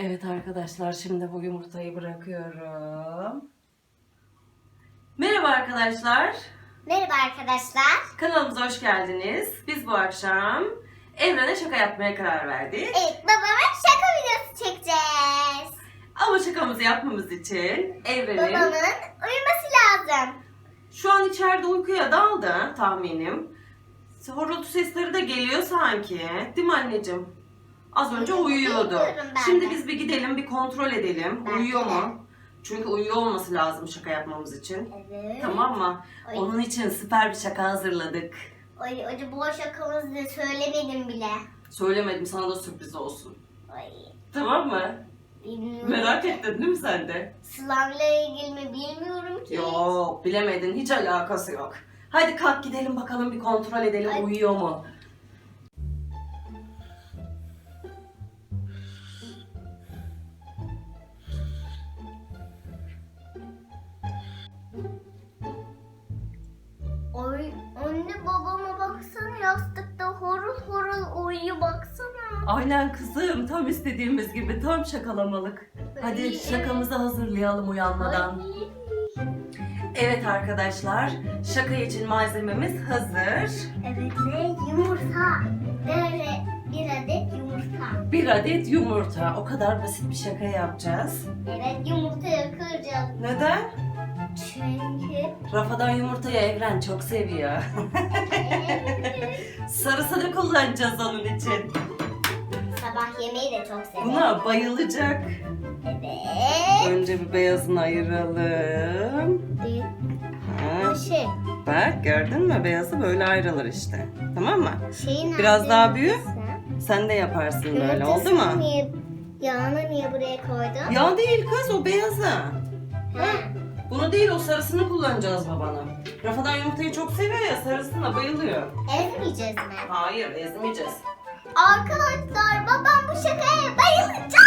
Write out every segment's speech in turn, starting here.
Evet arkadaşlar şimdi bu yumurtayı bırakıyorum. Merhaba arkadaşlar. Merhaba arkadaşlar. Kanalımıza hoş geldiniz. Biz bu akşam Evren'e şaka yapmaya karar verdik. Evet babama şaka videosu çekeceğiz. Ama şakamızı yapmamız için Evren'in Babamın uyuması lazım. şu an içeride uykuya daldı tahminim. Horultu sesleri de geliyor sanki. Değil mi anneciğim? Az önce uyuyordu. Şimdi biz bir gidelim bir kontrol edelim. Uyuyor de. mu? Çünkü uyuyor olması lazım şaka yapmamız için. Evet. Tamam mı? Onun için süper bir şaka hazırladık. Ay, acaba bu şakamızı da söylemedim bile. Söylemedim sana da sürpriz olsun. Ay, Tamam mı? bilmiyorum. Merak ettin değil mi sen de? Slime'la ilgili mi bilmiyorum ki. Yok bilemedin hiç alakası yok. Hadi kalk gidelim bakalım bir kontrol edelim Hadi. uyuyor mu? Aynen kızım tam istediğimiz gibi tam şakalamalık. Hadi şakamızı hazırlayalım uyanmadan. Evet arkadaşlar şaka için malzememiz hazır. Evet ve yumurta. Böyle bir adet yumurta. Bir adet yumurta. O kadar basit bir şaka yapacağız. Evet yumurtayı kıracağız. Neden? Çünkü Rafadan yumurtayı Evren çok seviyor. evet. Sarısını kullanacağız onun için. Sabah yemeği de çok severim. Buna bayılacak. Evet. Önce bir beyazını ayıralım. Bir Ha, şey. bak gördün mü? Beyazı böyle ayrılır işte. Tamam mı? Şeyin Biraz nerede daha büyü. yumurtası? Sen de yaparsın böyle oldu mu? Niye, yağını niye buraya koydun? Ya değil kız o beyazı. Ha. Bunu değil o sarısını kullanacağız babana. Rafadan yumurtayı çok seviyor ya sarısına bayılıyor. Ezmeyeceğiz mi? Hayır ezmeyeceğiz. Arkadaşlar babam bu şakaya bayılacak.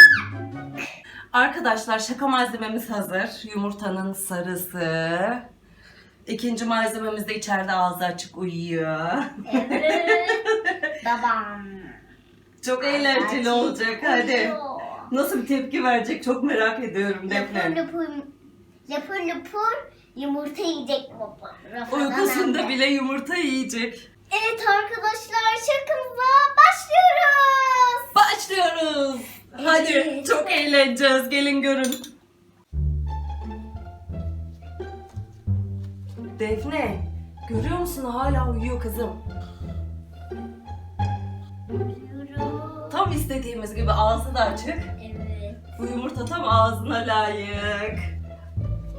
Arkadaşlar şaka malzememiz hazır. Yumurtanın sarısı. İkinci malzememiz de içeride ağzı açık uyuyor. Evet. babam. Çok eğlenceli olacak hadi. Uyuyor. Nasıl bir tepki verecek çok merak ediyorum Lapur Defne. lapur, lapur yumurta yiyecek babam. Rafadan Uykusunda anne. bile yumurta yiyecek. Evet arkadaşlar şakamıza başlıyoruz. Başlıyoruz. Hadi çok eğleneceğiz. Gelin görün. Defne, görüyor musun hala uyuyor kızım. Uyuyoruz. Tam istediğimiz gibi ağzı da açık. Evet. Bu yumurta tam ağzına layık.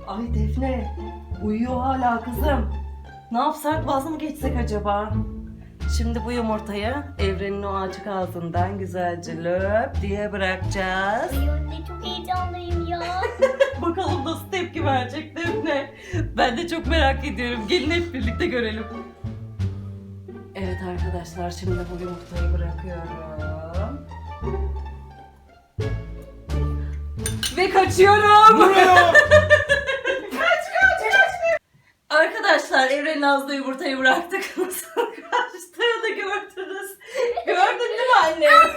Ay Defne, uyuyor hala kızım. Ne yapsak vaz mı geçsek acaba? Şimdi bu yumurtayı evrenin o açık ağzından güzelce löp diye bırakacağız. Ay anne çok heyecanlıyım ya. Bakalım nasıl tepki verecek Defne. Ben de çok merak ediyorum. Gelin hep birlikte görelim. Evet arkadaşlar şimdi bu yumurtayı bırakıyorum. Ve kaçıyorum. Arkadaşlar Evren'in ağzında yumurtayı bıraktık. Nasıl kaçtığını gördünüz. Gördün değil mi anne? Anne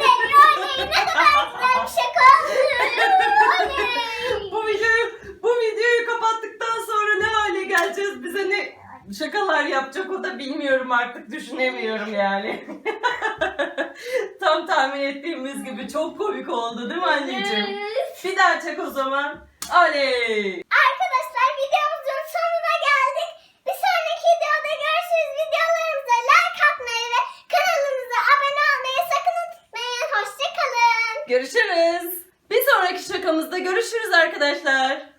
ne kadar güzel bir şaka. Anne. bu videoyu bu videoyu kapattıktan sonra ne hale geleceğiz? Bize ne şakalar yapacak o da bilmiyorum artık düşünemiyorum yani. Tam tahmin ettiğimiz gibi çok komik oldu değil mi anneciğim? Bir daha çek o zaman. Oley! Görüşürüz. Bir sonraki şakamızda görüşürüz arkadaşlar.